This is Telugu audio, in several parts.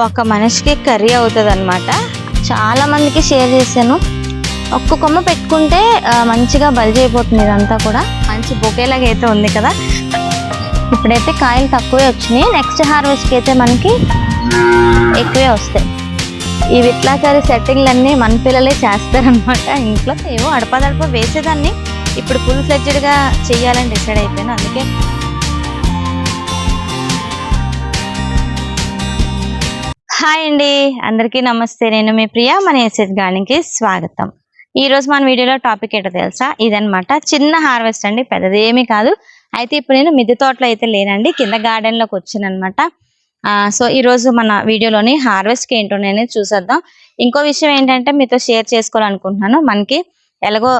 ఒక మనిషికి కర్రీ అవుతుంది అనమాట చాలామందికి షేర్ చేశాను. ఒక్క కొమ్మ పెట్టుకుంటే మంచిగా బలిజ్ అయిపోతుంది ఇదంతా కూడా. మంచి బొకేలాగా అయితే ఉంది కదా. ఇప్పుడైతే కాయలు తక్కువే వచ్చినాయి. నెక్స్ట్ హార్వెస్ట్కి అయితే మనకి ఎక్కువే వస్తాయి. ఈ విట్లాచారి సెట్టింగ్లు అన్నీ మన పిల్లలే చేస్తారనమాట ఇంట్లో ఏవో అడపదడప వేసేదాన్ని. ఇప్పుడు ఫుల్ ఫ్లెడ్జ్డ్గా చేయాలని డిసైడ్ అయిపోయాను. అందుకే హాయ్ అండి. అందరికీ నమస్తే. నేను మీ ప్రియా. మన ఎస్ఎస్ గార్డెన్కి స్వాగతం. ఈ రోజు మన వీడియోలో టాపిక్ ఏంటో తెలుసా? ఇదనమాట చిన్న హార్వెస్ట్ అండి. పెద్దది ఏమీ కాదు. అయితే ఇప్పుడు నేను మిద్దె తోటలో అయితే లేనండి. కింద గార్డెన్లోకి లోకి వచ్చాను అనమాట సో ఈ రోజు మన వీడియోలోని హార్వెస్ట్ ఏంటో నేను చూసేద్దాం. ఇంకో విషయం ఏంటంటే మీతో షేర్ చేసుకోవాలనుకుంటున్నాను. మనకి ఎలాగో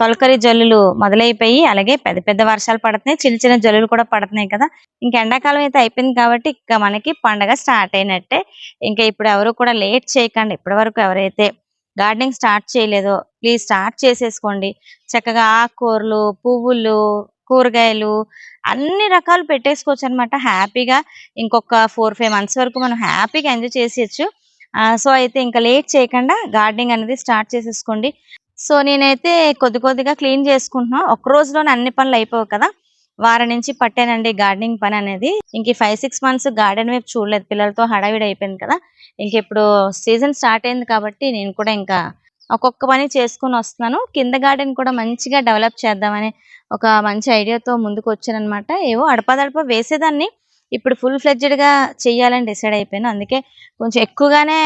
తొలకరి జల్లులు మొదలైపోయి అలాగే పెద్ద పెద్ద వర్షాలు పడుతున్నాయి చిన్న చిన్న జల్లులు కూడా పడుతున్నాయి కదా. ఇంక ఎండాకాలం అయితే అయిపోయింది కాబట్టి ఇక మనకి పండగ స్టార్ట్ అయినట్టే. ఇంకా ఇప్పుడు ఎవరు కూడా లేట్ చేయకండి. ఇప్పటి వరకు ఎవరైతే గార్డెనింగ్ స్టార్ట్ చేయలేదో ప్లీజ్ స్టార్ట్ చేసేసుకోండి. చక్కగా ఆకుకూరలు పువ్వులు కూరగాయలు అన్ని రకాలు పెట్టేసుకోవచ్చు అనమాట హ్యాపీగా ఇంకొక ఫోర్ ఫైవ్ మంత్స్ వరకు మనం హ్యాపీగా ఎంజాయ్ చేసేయచ్చు. సో అయితే ఇంకా లేట్ చేయకుండా గార్డెనింగ్ అనేది స్టార్ట్ చేసేసుకోండి. సో నేనైతే కొద్ది కొద్దిగా క్లీన్ చేసుకుంటున్నా. ఒక రోజులోనే అన్ని పనులు అయిపోవు కదా. వారం నుంచి పట్టానండి గార్డెనింగ్ పని అనేది. ఇంక ఫైవ్ సిక్స్ మంత్స్ గార్డెన్ వైపు చూడలేదు. పిల్లలతో హడావిడి అయిపోయింది కదా. ఇంక ఇప్పుడు సీజన్ స్టార్ట్ అయింది కాబట్టి నేను కూడా ఇంకా ఒక్కొక్క పని చేసుకుని వస్తున్నాను. కింద గార్డెన్ కూడా మంచిగా డెవలప్ చేద్దామని ఒక మంచి ఐడియాతో ముందుకు వచ్చానమాట ఏవో అడపదడప వేసేదాన్ని. ఇప్పుడు ఫుల్ ఫ్లెడ్జెడ్గా చెయ్యాలని డిసైడ్ అయిపోయాను. అందుకే కొంచెం ఎక్కువగానే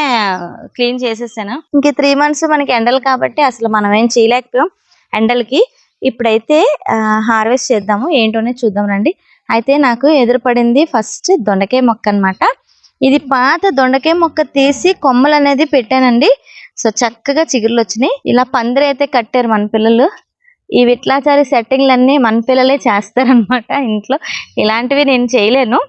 క్లీన్ చేసేసాను. ఇంక త్రీ మంత్స్ మనకి ఎండలు కాబట్టి అసలు మనం ఏం చేయలేకపోయాం. ఎండలకి ఇప్పుడైతే హార్వెస్ట్ చేద్దాము. ఏంటోనే చూద్దాం రండి. అయితే నాకు ఎదురుపడింది ఫస్ట్ దొండకాయ మొక్క అన్నమాట. ఇది పాత దొండకాయ మొక్క తీసి కొమ్మలు అనేది పెట్టానండి. సో చక్కగా చిగుర్లు వచ్చినాయి. ఇలా పందిరి అయితే కట్టారు మన పిల్లలు. ఈ విట్లాచారి సెట్టింగ్లన్నీ మన పిల్లలే చేస్తారనమాట ఇంట్లో. ఇలాంటివి నేను చేయలేను.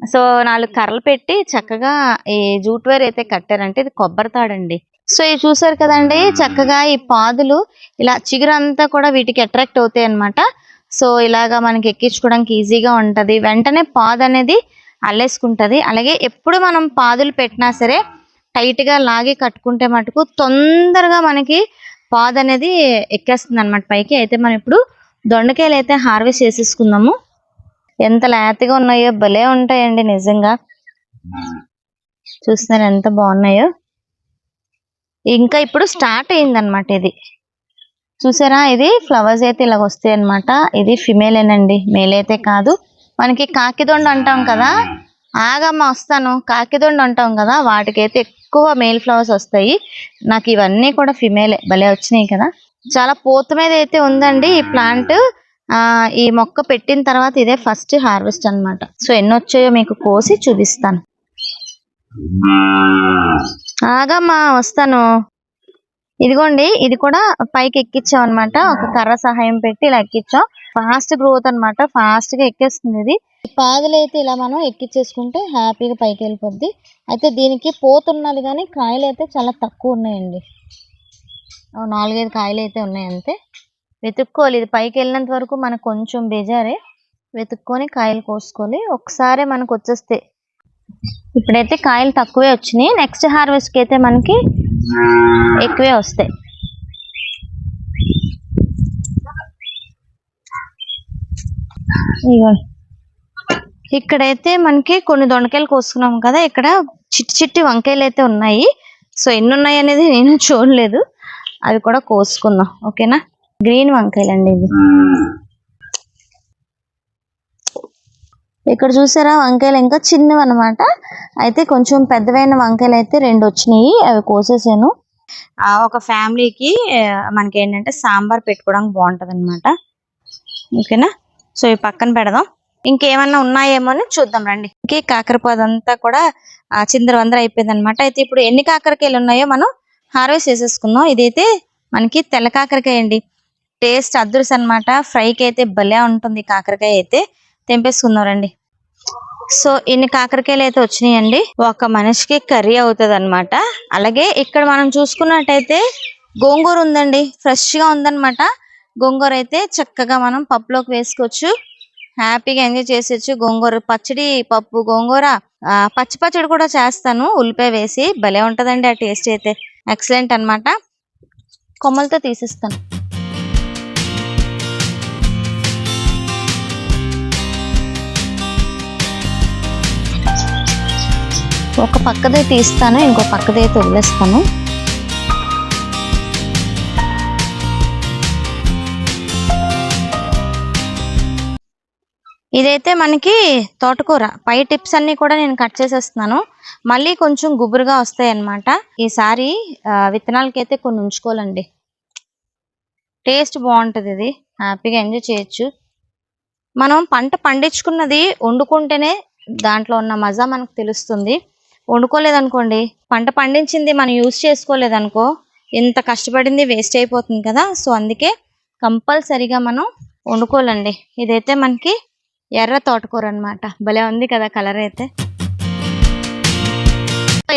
సో నాలుగు కర్రలు పెట్టి చక్కగా ఈ జూట్ వేర్ అయితే కట్టారంటే ఇది కొబ్బరి తాడండి. సో ఇది చూసారు కదండి చక్కగా ఈ పాదులు ఇలా చిగురంతా కూడా వీటికి అట్రాక్ట్ అవుతాయి అనమాట సో ఇలాగా మనకి ఎక్కించుకోవడానికి ఈజీగా ఉంటుంది. వెంటనే పాదు అనేది అల్లేసుకుంటుంది. అలాగే ఎప్పుడు మనం పాదులు పెట్టినా సరే టైట్గా లాగి కట్టుకుంటే మటుకు తొందరగా మనకి పాదు అనేది ఎక్కేస్తుంది అనమాట పైకి అయితే మనం ఇప్పుడు దొండకాయలు అయితే హార్వెస్ట్ చేసేసుకుందాము. ఎంత లేతగా ఉన్నాయో భలే ఉంటాయండి నిజంగా. చూస్తున్నారు ఎంత బాగున్నాయో. ఇంకా ఇప్పుడు స్టార్ట్ అయింది అనమాట ఇది. చూసారా? ఇది ఫ్లవర్స్ అయితే ఇలా వస్తాయి అనమాట ఇది ఫిమేలేనండి మేల్ అయితే కాదు. మనకి కాకిదొండ అంటాం కదా. ఆగమ్మ వస్తాను. కాకిదొండ అంటాం కదా. వాటికైతే ఎక్కువ మేల్ ఫ్లవర్స్ వస్తాయి. నాకు ఇవన్నీ కూడా ఫిమేలే భలే వచ్చినాయి కదా. చాలా పూత మీద అయితే ఉందండి ఈ ప్లాంట్ ఈ మొక్క పెట్టిన తర్వాత ఇదే ఫస్ట్ హార్వెస్ట్ అన్నమాట. సో ఎన్ని వచ్చాయో మీకు కోసి చూపిస్తాను. ఆగమ్మా వస్తాను. ఇదిగోండి ఇది కూడా పైకి ఎక్కించాం అన్నమాట. ఒక కర్ర సహాయం పెట్టి ఇలా ఎక్కించాం ఫాస్ట్ గ్రోత్ అన్నమాట. ఫాస్ట్గా ఎక్కేస్తుంది ఇది. పాదులు అయితే ఇలా మనం ఎక్కించేసుకుంటే హ్యాపీగా పైకి వెళ్ళిపోద్ది. అయితే దీనికి పోతున్నది కానీ కాయలు అయితే చాలా తక్కువ ఉన్నాయండి. నాలుగైదు కాయలు అయితే ఉన్నాయి అంతే. వెతుక్కోవాలి. ఇది పైకి వెళ్ళినంత వరకు మనకు కొంచెం బేజారే. వెతుక్కొని కాయలు కోసుకోవాలి ఒకసారి మనకు వచ్చేస్తే. ఇప్పుడైతే కాయలు తక్కువే వచ్చినాయి. నెక్స్ట్ హార్వెస్ట్కి అయితే మనకి ఎక్కువే వస్తాయి. ఇక్కడైతే మనకి కొన్ని దొండకాయలు కోసుకున్నాం కదా. ఇక్కడ చిట్టి చిట్టి వంకాయలు అయితే ఉన్నాయి. సో ఎన్ని ఉన్నాయి అనేది నేను చూడలేదు. అవి కూడా కోసుకుందాం. ఓకేనా? గ్రీన్ వంకాయలు అండి ఇది ఇక్కడ చూసారా వంకాయలు ఇంకా చిన్నవి అనమాట అయితే కొంచెం పెద్దవైన వంకాయలు అయితే రెండు వచ్చినాయి అవి కోసేసాను. ఆ, ఒక ఫ్యామిలీకి మనకి ఏంటంటే సాంబార్ పెట్టుకోవడానికి బాగుంటుంది అనమాట ఓకేనా? సో ఇవి పక్కన పెడదాం. ఇంకేమన్నా ఉన్నాయేమో అని చూద్దాం రండి. ఇంకే కాకరపాదు అంతా కూడా చిందరవందర అయిపోయింది అనమాట అయితే ఇప్పుడు ఎన్ని కాకరకాయలు ఉన్నాయో మనం హార్వెస్ట్ చేసేసుకుందాం. ఇదైతే మనకి తెల్ల కాకరకాయ అండి టేస్ట్ అదృశ్య అనమాట ఫ్రైకి అయితే భలే ఉంటుంది కాకరకాయ అయితే తెంపేసుకున్నారండి సో ఇన్ని కాకరకాయలు అయితే వచ్చినాయండి. ఒక మనిషికి కర్రీ అవుతుంది అనమాట అలాగే ఇక్కడ మనం చూసుకున్నట్టయితే గోంగూర ఉందండి. ఫ్రెష్గా ఉందన్నమాట. గోంగూర అయితే చక్కగా మనం పప్పులోకి వేసుకోవచ్చు. హ్యాపీగా ఎంజాయ్ చేసేచ్చు గోంగూర పచ్చడి పప్పు గోంగూర ఆ, పచ్చి పచ్చడి కూడా చేస్తాను. ఉల్లిపాయ వేసి భలే ఉంటుందండి ఆ టేస్ట్ అయితే. ఎక్సలెంట్ అన్నమాట. కొమ్మలతో తీసేస్తాను. ఒక పక్కదే తీస్తాను ఇంకో పక్కదైతే వదిలేస్తాను ఇదైతే మనకి తోటకూర. పై టిప్స్ అన్ని కూడా నేను కట్ చేసేస్తున్నాను. మళ్ళీ కొంచెం గుబురుగా వస్తాయి అన్నమాట ఈసారి విత్తనాలకైతే కొన్ని ఉంచుకోవాలండి. టేస్ట్ బాగుంటుంది ఇది. హ్యాపీగా ఎంజాయ్ చేయొచ్చు. మనం పంట పండించుకున్నది వండుకుంటేనే దాంట్లో ఉన్న మజా మనకు తెలుస్తుంది. వండుకోలేదనుకోండి. పంట పండించింది మనం యూజ్ చేసుకోలేదనుకో ఇంత కష్టపడింది వేస్ట్ అయిపోతుంది కదా. సో అందుకే కంపల్సరిగా మనం వండుకోవాలండి. ఇదైతే మనకి ఎర్ర తోటకూర అనమాట భలే ఉంది కదా కలర్ అయితే.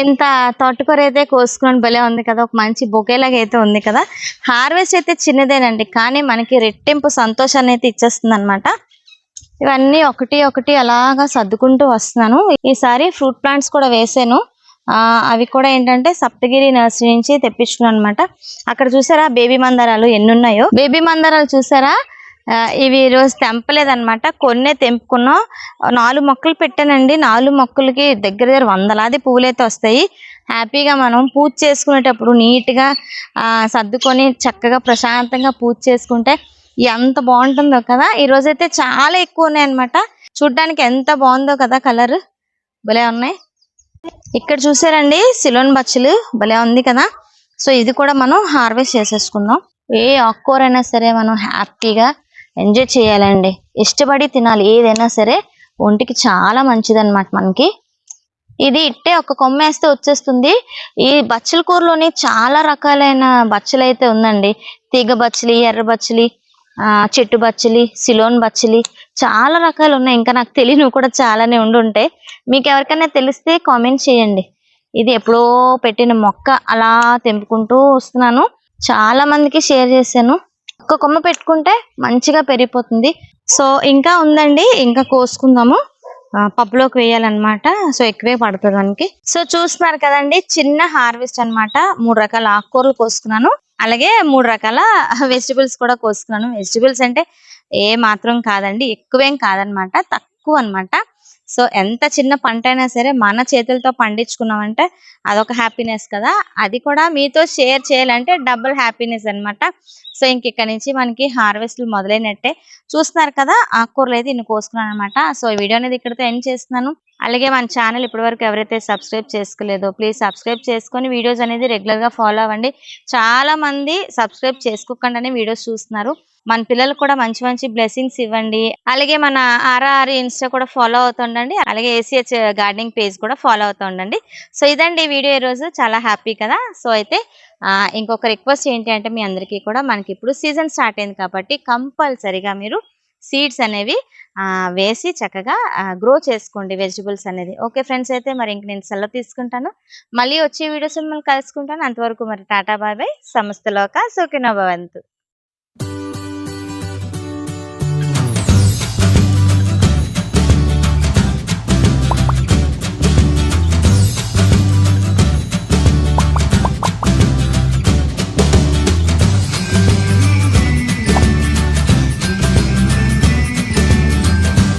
ఇంత తోటకూర అయితే కోసుకుని భలే ఉంది కదా. ఒక మంచి బొకేలాగా అయితే ఉంది కదా. హార్వెస్ట్ అయితే చిన్నదేనండి కానీ మనకి రెట్టింపు సంతోషాన్ని అయితే ఇచ్చేస్తుంది అనమాట ఇవన్నీ ఒకటి ఒకటి అలాగా సర్దుకుంటూ వస్తున్నాను. ఈసారి ఫ్రూట్ ప్లాంట్స్ కూడా వేసాను. అవి కూడా ఏంటంటే సప్తగిరి నర్సరీ నుంచి తెప్పించుకున్నాను అనమాట అక్కడ చూసారా బేబీ మందారాలు ఎన్ని ఉన్నాయో బేబీ మందారాలు చూసారా? ఇవి ఈరోజు రోజు తెంపలేదన్నమాట. కొన్నే తెంపుకున్నాం. నాలుగు మొక్కలు పెట్టానండి. నాలుగు మొక్కలకి దగ్గర దగ్గర వందలాది పువ్వులైతే వస్తాయి. హ్యాపీగా మనం పూజ చేసుకునేటప్పుడు నీట్గా సర్దుకొని చక్కగా ప్రశాంతంగా పూజ చేసుకుంటే ఎంత బాగుంటుందో కదా. ఈరోజు అయితే చాలా ఎక్కువ ఉన్నాయి అనమాట చూడ్డానికి ఎంత బాగుందో కదా కలర్. భలే ఉన్నాయి. ఇక్కడ చూసారండి సిలోన్ బచ్చలు. భలే ఉంది కదా. సో ఇది కూడా మనం హార్వెస్ట్ చేసేసుకుందాం. ఏ ఆకుకూరైనా అయినా సరే మనం హ్యాపీగా ఎంజాయ్ చేయాలండి. ఇష్టపడి తినాలి. ఏదైనా సరే ఒంటికి చాలా మంచిది మనకి. ఇది ఇట్టే ఒక కొమ్మ వేస్తే వచ్చేస్తుంది. ఈ బచ్చల కూరలోని చాలా రకాలైన బచ్చలు అయితే ఉందండి. తీగ బచ్చలి ఎర్ర బచ్చలి చెట్టు బచ్చలి సిలోన్ బచ్చలి చాలా రకాలు ఉన్నాయి. ఇంకా నాకు తెలియనివి కూడా చాలానే ఉండి ఉంటాయి మీకు ఎవరికైనా తెలిస్తే కామెంట్ చేయండి. ఇది ఎప్పుడో పెట్టిన మొక్క అలా తెంపుకుంటూ వస్తున్నాను. చాలా మందికి షేర్ చేశాను. ఒక్క కొమ్మ పెట్టుకుంటే మంచిగా పెరిగిపోతుంది. సో ఇంకా ఉందండి. ఇంకా కోసుకుందాము. పప్పులోకి వేయాలన్నమాట. సో ఎక్కువే పడుతుంది మనకి సో చూస్తున్నారు కదండి చిన్న హార్వెస్ట్ అన్నమాట. మూడు రకాల ఆకుకూరలు కోసుకున్నాను. అలాగే మూడు రకాల వెజిటబుల్స్ కూడా కోసుకున్నాను. వెజిటబుల్స్ అంటే ఏ మాత్రం కాదండి ఎక్కువేం కాదనమాట తక్కువ అనమాట. సో ఎంత చిన్న పంట అయినా సరే మన చేతులతో పండించుకున్నామంటే అదొక హ్యాపీనెస్ కదా. అది కూడా మీతో షేర్ చేయాలంటే డబుల్ హ్యాపీనెస్ అన్నమాట సో ఇంక ఇక్కడ నుంచి మనకి హార్వెస్ట్లు మొదలైనట్టే. చూస్తున్నారు కదా ఆకుకూరలు అయితే ఇన్ని కోసుకున్నాను అనమాట సో ఈ వీడియో అనేది ఇక్కడితో ఎండ్ చేస్తున్నాను. అలాగే మన ఛానల్ ఇప్పటివరకు ఎవరైతే సబ్స్క్రైబ్ చేసుకోలేదో ప్లీజ్ సబ్స్క్రైబ్ చేసుకొని వీడియోస్ అనేది రెగ్యులర్గా ఫాలో అవ్వండి. చాలా మంది సబ్స్క్రైబ్ చేసుకోకుండానే వీడియోస్ చూస్తున్నారు. మన పిల్లలకు కూడా మంచి మంచి బ్లెస్సింగ్స్ ఇవ్వండి. అలాగే మన ఆర్ఆర్ ఇన్స్టా కూడా ఫాలో అవుతుండండి. అలాగే ఏసీహెచ్ గార్డెనింగ్ పేజ్ కూడా ఫాలో అవుతూ ఉండండి సో ఇదండి వీడియో ఈ రోజు. చాలా హ్యాపీ కదా. సో అయితే ఇంకొక రిక్వెస్ట్ ఏంటి అంటే మీ అందరికీ కూడా మనకి ఇప్పుడు సీజన్ స్టార్ట్ అయింది కాబట్టి కంపల్సరీగా మీరు సీడ్స్ అనేవి వేసి చక్కగా గ్రో చేసుకోండి వెజిటబుల్స్ అనేది. ఓకే ఫ్రెండ్స్ అయితే మరి ఇంక నేను సెలవు తీసుకుంటాను. మళ్ళీ వచ్చే వీడియోస్ మిమ్మల్ని కలుసుకుంటాను. అంతవరకు మరి టాటా బాయ్ బాయ్ సమస్తలోక సుఖినో